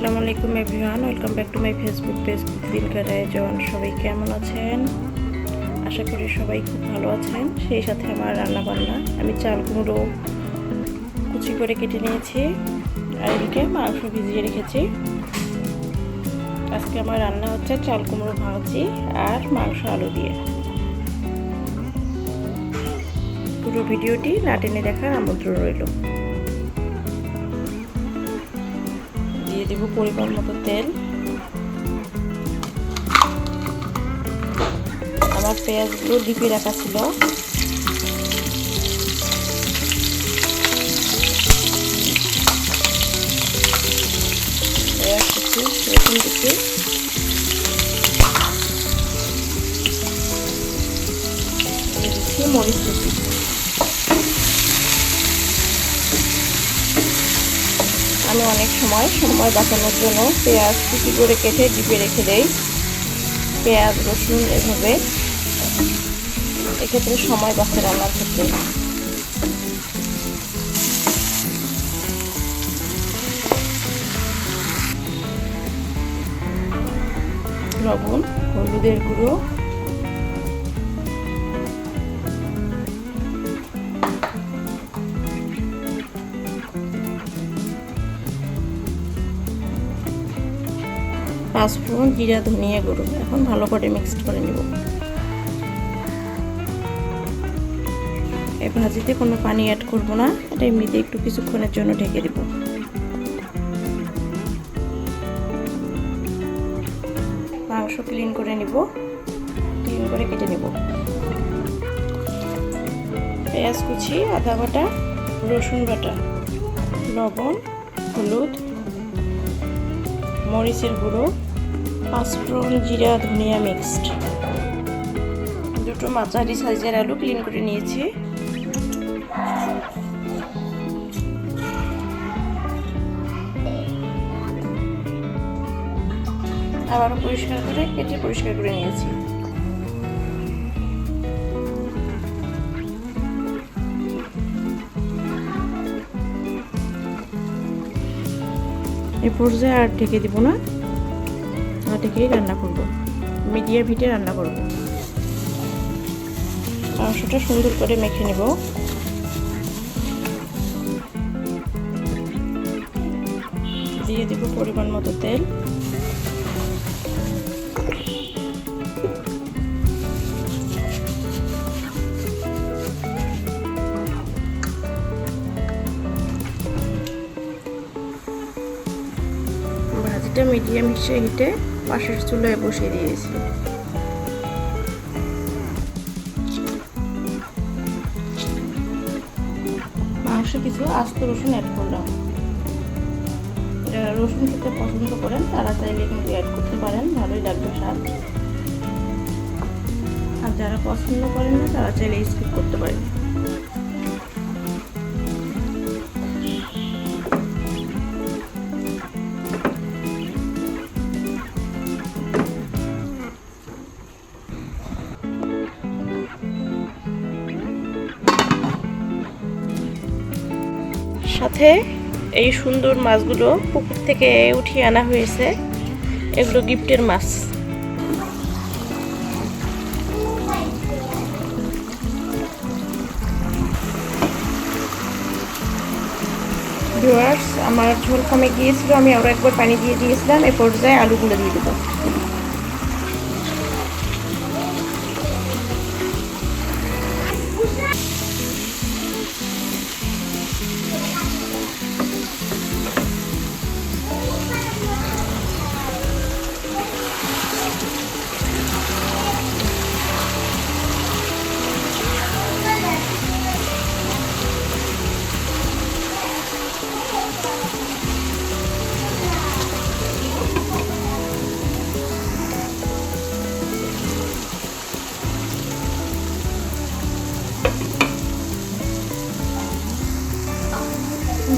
আসসালামু আলাইকুম everyone, welcome back to my Facebook page দিনকার আয়োজন সবাই কেমন আছেন? আশা করি সবাই খুব ভালো আছেন। সেই সাথে আমার রান্না বান্না আমি চাল, কুমড়ো, কুচি করে কেটে নিয়েছি। আর এদিকে মাংস ভিজিয়ে রেখেছি। আজকে আমার রান্না হচ্ছে চাল, কুমড়ো ভাজি আর মাংস আলু দিয়ে। পুরো ভিডিওটি না টেনে দেখার আমন্ত্রণ রইল। দিয়ে দেবো পরিমাণ মতো তেল আমার পেঁয়াজগুলো ডিপে রাখা ছিল পেঁয়াজ কুচি রসুন কুচি দিচ্ছি মরিচ কুচি আমি অনেক সময় সময় বাঁচানোর জন্য পেঁয়াজ কুচি করে কেটে ডিপে রেখে দেই। পেঁয়াজ, রসুন এভাবে। এক্ষেত্রে সময় বাঁচে রান্নার ক্ষেত্রে। লবণ, হলুদের গুঁড়ো। পাঁচফোড়ন জিরা, ধনিয়া গুঁড়ো। এখন ভালো করে মিক্সড করে নেব। এই ভাজিতে কোনো পানি অ্যাড করব না। এটা এমনিতে একটু কিছুক্ষণের জন্য ঢেকে দেব। মাংস ক্লিন করে নিব। ক্লিন করে কেটে নেব। পেঁয়াজ কুচি, আদা বাটা, রসুন বাটা, লবণ, হলুদ মরিচের গুঁড়ো, পাঁচফোড়ন জিরা, ধনিয়া মিক্সড দুটো মাঝারি সাইজের আলু ক্লিন করে নিয়েছি। আবারও পরিষ্কার করে, কেটে পরিষ্কার করে নিয়েছি। এই পর্যায়ে আর ঢেকে দিব না। আর ঢেকেই রান্না করব। মিডিয়াম হিটে রান্না করব। মাংসটা সুন্দর করে মেখে নেব। দিয়ে দেব পরিমাণ মতো তেল। ভাজিটা মিডিয়াম হিসেবে হিটে পাশের চুলায় বসিয়ে দিয়েছি। মাংস কিছু আস্ত রসুন অ্যাড করলাম। যারা রসুন খেতে পছন্দ করেন, তারা চাইলে কিন্তু অ্যাড করতে পারেন, ভালোই লাগবে স্বাদ। আর যারা পছন্দ করেন না, তারা চাইলে স্কিপ করতে পারেন। সাথে এই সুন্দর মাছগুলো পুকুর থেকে উঠিয়ে আনা হয়েছে। এগুলো গিফটের মাছ। আমার ঝোল কমে গিয়েছিল, আমি আরও একবার পানি দিয়ে দিয়েছিলাম, এ পর্যায়ে আলুগুলো দিয়ে দেবো।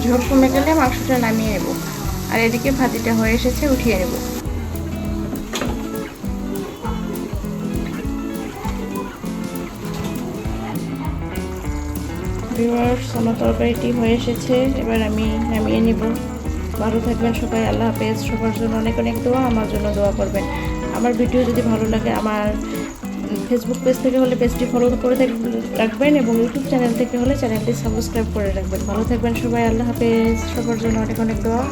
ঝোল কমে গেলে মাংসটা নামিয়ে নেব। আর এদিকে ভাজিটা হয়ে এসেছে, উঠিয়ে নেব। আমার তরকারিটি হয়ে এসেছে। এবার আমি নামিয়ে নিব। ভালো থাকবেন সবাই, আল্লাহ হাফেজ। সবার জন্য অনেক অনেক দোয়া, আমার জন্য দোয়া করবেন। আমার ভিডিও যদি ভালো লাগে, আমার ফেসবুক পেজ থেকে হলে পেজটি ফলো করে রাখবেন এবং ইউটিউব চ্যানেল থেকে হলে চ্যানেলটি সাবস্ক্রাইব করে রাখবেন। ভালো থাকবেন সবাই, আল্লাহ হাফেজ। সবার জন্য অনেক অনেক দোয়া।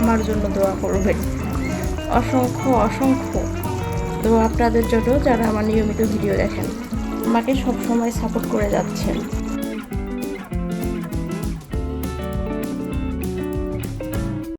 আমার জন্য দোয়া করবেন। অসংখ্য অসংখ্য তো আপনাদের জন্য যারা আমার নিয়মিত ভিডিও দেখেন। আমাকে সবসময় সাপোর্ট করে যাচ্ছেন।